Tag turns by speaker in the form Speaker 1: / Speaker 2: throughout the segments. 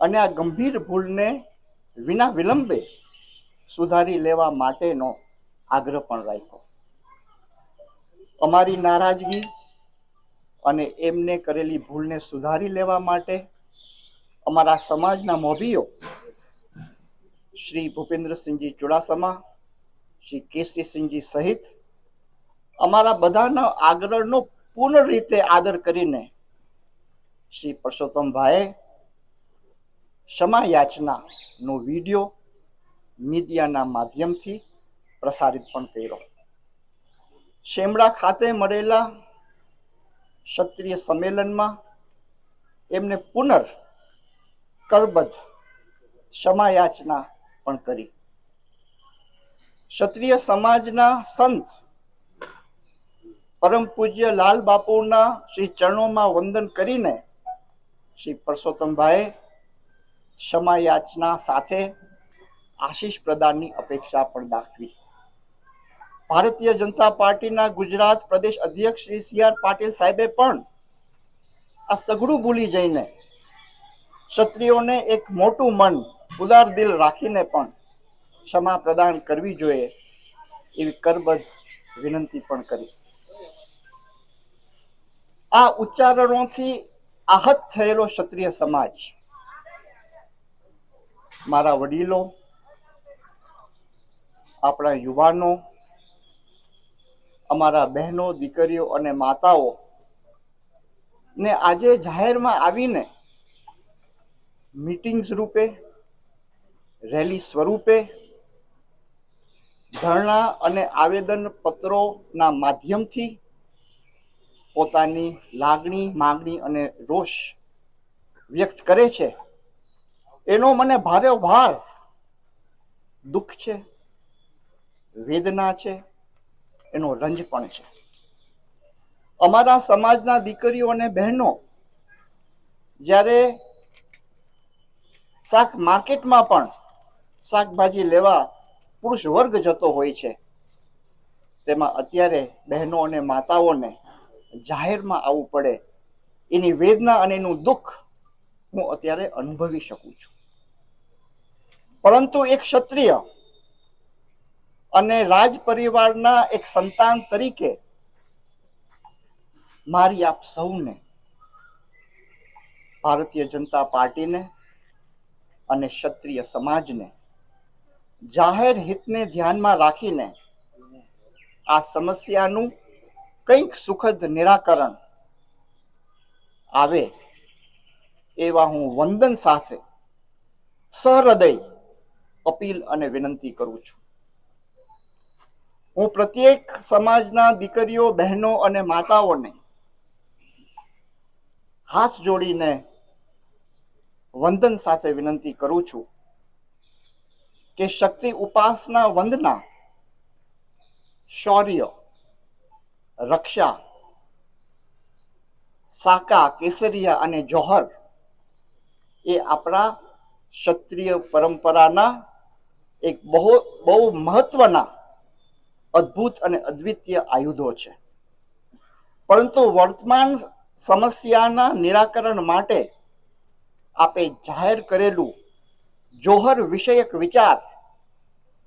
Speaker 1: અને આ ગંભીર ભૂલને વિના વિલંબે સુધારી લેવા માટેનો આગ્રહ પણ રાખ્યો. અમારી નારાજગી અને એમને કરેલી ભૂલને સુધારી લેવા માટે અમારા સમાજના મોભીઓ શ્રી ભૂપેન્દ્રસિંહજી ચુડાસમા, શ્રી કેસરીસિંહજી સહિત અમારા બધાના આગ્રહનો પૂર્ણ રીતે આદર કરીને શ્રી પરસોત્તમભાઈએ ક્ષમા યાચનાનો વીડિયો મીડિયાના માધ્યમથી પ્રસારિત પણ કર્યો. શેમડા ખાતે મળેલા ક્ષત્રિય સંમેલનમાં એમને પુનર કરબદ્ધ ક્ષમાયાચના પણ કરી. ક્ષત્રિય સમાજના સંત પરમ પૂજ્ય લાલ બાપુના શ્રી ચરણોમાં વંદન કરીને શ્રી પરસોત્તમભાઈ ક્ષમા યાચના સાથે આશીષ પ્રદાનની અપેક્ષા પણ દાખવી. ભારતીય જનતા પાર્ટીના ગુજરાત પ્રદેશ અધ્યક્ષ શ્રી સી આર પાટીલ સાહેબે પણ આ સઘળું ભૂલી જઈને ક્ષત્રિયોને એક મોટું મન, ઉદાર દિલ રાખીને પણ ક્ષમા પ્રદાન કરવી જોઈએ એવી કરબજ વિનંતી પણ કરી. આ ઉચ્ચારણોથી આહત થયેલો ક્ષત્રિય સમાજ મારા વડીલો, આપણા યુવાનો, અમારા બહેનો, દીકરીઓ અને માતાઓ ને આજે જાહેરમાં આવીને મીટિંગ્સ રૂપે, રેલી સ્વરૂપે ધરણા અને આવેદન પત્રોના માધ્યમથી પોતાની લાગણી, માગણી અને રોષ વ્યક્ત કરે છે. એનો મને ભારે ભાર. દુઃખ છે, વેદના છે, એનો રંજ પણ છે. અમારા સમાજના દીકરીઓ અને બહેનો જ્યારે શાક માર્કેટમાં પણ શાકભાજી લેવા પુરુષ વર્ગ જતો હોય છે, તેમાં અત્યારે બહેનો અને માતાઓને જાહેરમાં આવવું પડે. એની વેદના અને એનું દુઃખ હું અત્યારે અનુભવી શકું છું. પરંતુ એક ક્ષત્રિય અને રાજ પરિવારના એક સંતાન તરીકે મારી આપ સૌને, ભારતીય જનતા પાર્ટીને અને ક્ષત્રિય સમાજને જાહેર હિતને ધ્યાનમાં રાખીને આ સમસ્યાનું કંઈક સુખદ નિરાકરણ આવે એવા હું વંદન સાથે સહૃદય અપીલ અને વિનંતી કરું છું. હું પ્રત્યેક સમાજના દીકરીઓ, બહેનો અને માતાઓને હાથ જોડીને વંદન સાથે વિનંતી કરું છું કે શક્તિ ઉપાસના વંદના, શૌર્ય, રક્ષા, સાકા, કેસરિયા અને જોહર એ આપણા ક્ષત્રિય પરંપરાના એક બહુ બહુ મહત્વના, અદ્ભુત અને અદ્વિતીય આયુધો છે. પરંતુ વર્તમાન સમસ્યાના નિરાકરણ માટે આપે જાહેર કરેલું જોહર વિષયક વિચાર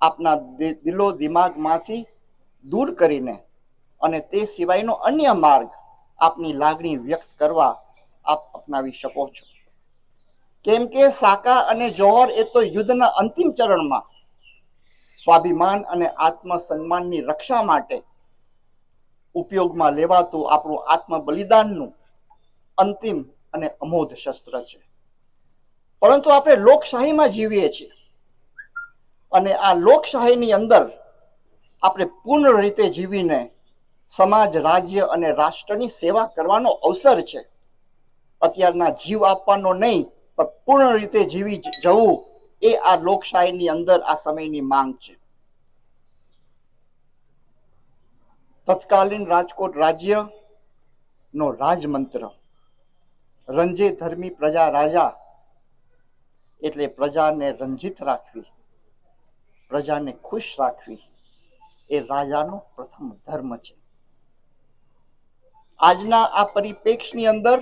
Speaker 1: આપના દિલો દિમાગમાંથી દૂર કરીને અને તે સિવાયનો અન્ય માર્ગ આપની લાગણી વ્યક્ત કરવા આપ અપનાવી શકો છો. કેમ કે સાકા અને જોહર એ તો યુદ્ધના અંતિમ ચરણમાં સ્વાભિમાન અને આત્મસન્માનની રક્ષા માટે ઉપયોગમાં લેવાતું આપણું આત્મ બલિદાનનું અંતિમ અને અમોધ શસ્ત્ર છે. પરંતુ આપણે લોકશાહીમાં જીવીએ છીએ અને આ લોકશાહીની અંદર આપણે પૂર્ણ રીતે જીવીને સમાજ, રાજ્ય અને રાષ્ટ્રની સેવા કરવાનો અવસર છે. અત્યારના જીવ આપવાનો નહીં, પણ પૂર્ણ રીતે જીવી જવું એ આ લોકશાહીની અંદર આ સમયની માંગ છે. તત્કાલીન રાજકોટ રાજ્ય નો રાજમંત્ર, રંજે ધર્મી પ્રજા રાજા, એટલે પ્રજાને રંજિત રાખવી, પ્રજાને ખુશ રાખવી, એ રાજાનો પ્રથમ ધર્મ છે. આજના આ પરિપ્રેક્ષની અંદર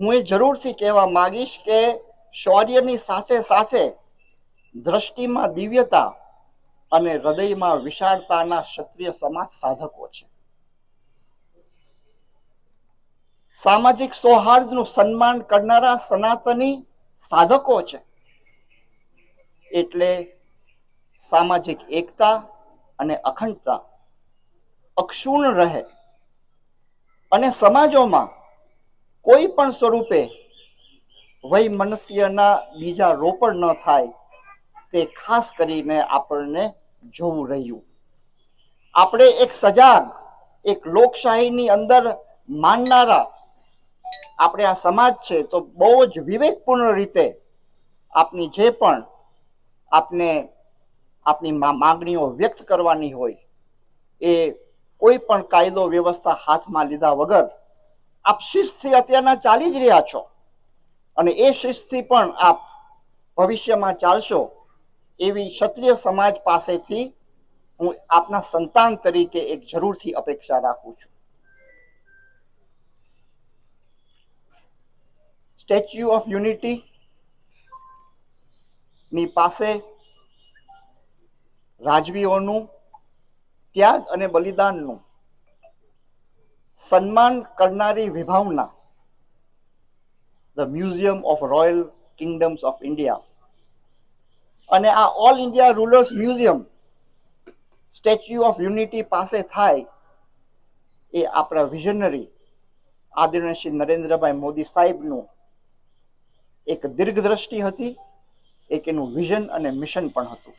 Speaker 1: હું એ જરૂરથી કહેવા માંગીશ કે શૌર્યની સાથે સાથે દ્રષ્ટિમાં દિવ્યતા અને હૃદયમાં વિશાળતાના ક્ષત્રિય સમાજ સાધકો છે. સામાજિક સૌહાર્દનું સન્માન કરનારા સનાતની સાધકો છે. એટલે સામાજિક એકતા અને અખંડતા અક્ષુણ રહે અને સમાજોમાં કોઈ પણ સ્વરૂપે વૈમનસ્યના બીજા રોપણ ન થાય તે ખાસ કરીને આપણને જોવું રહ્યું. આપણે એક સજાગ, એક લોકશાહીની અંદર માનનારા આપણે આ સમાજ છે તો બહુ જ વિવેકપૂર્ણ રીતે આપની જે પણ આપને આપની માગણીઓ વ્યક્ત કરવાની હોય, એ કોઈ પણ કાયદો વ્યવસ્થા હાથમાં લીધા વગર આપ શિસ્તથી અત્યારના ચાલી જ રહ્યા છો. અને એ શિસ્તથી પણ આપ ભવિષ્યમાં ચાલશો એવી ક્ષત્રિય સમાજ પાસેથી હું આપના સંતાન તરીકે એક જરૂરથી અપેક્ષા રાખું છું. સ્ટેચ્યુ ઓફ યુનિટી ની પાસે રાજવીઓનું ત્યાગ અને બલિદાનનું સન્માન કરનારી વિભાવના the museum of royal kingdoms of India અને આ all India rulers museum statue of unity પાસે થાય એ આપણા વિઝનરી આદરણીય શ્રી નરેન્દ્રભાઈ મોદી સાહેબનું એક દીર્ઘદ્રષ્ટિ હતી, એક એનું વિઝન અને મિશન પણ હતું.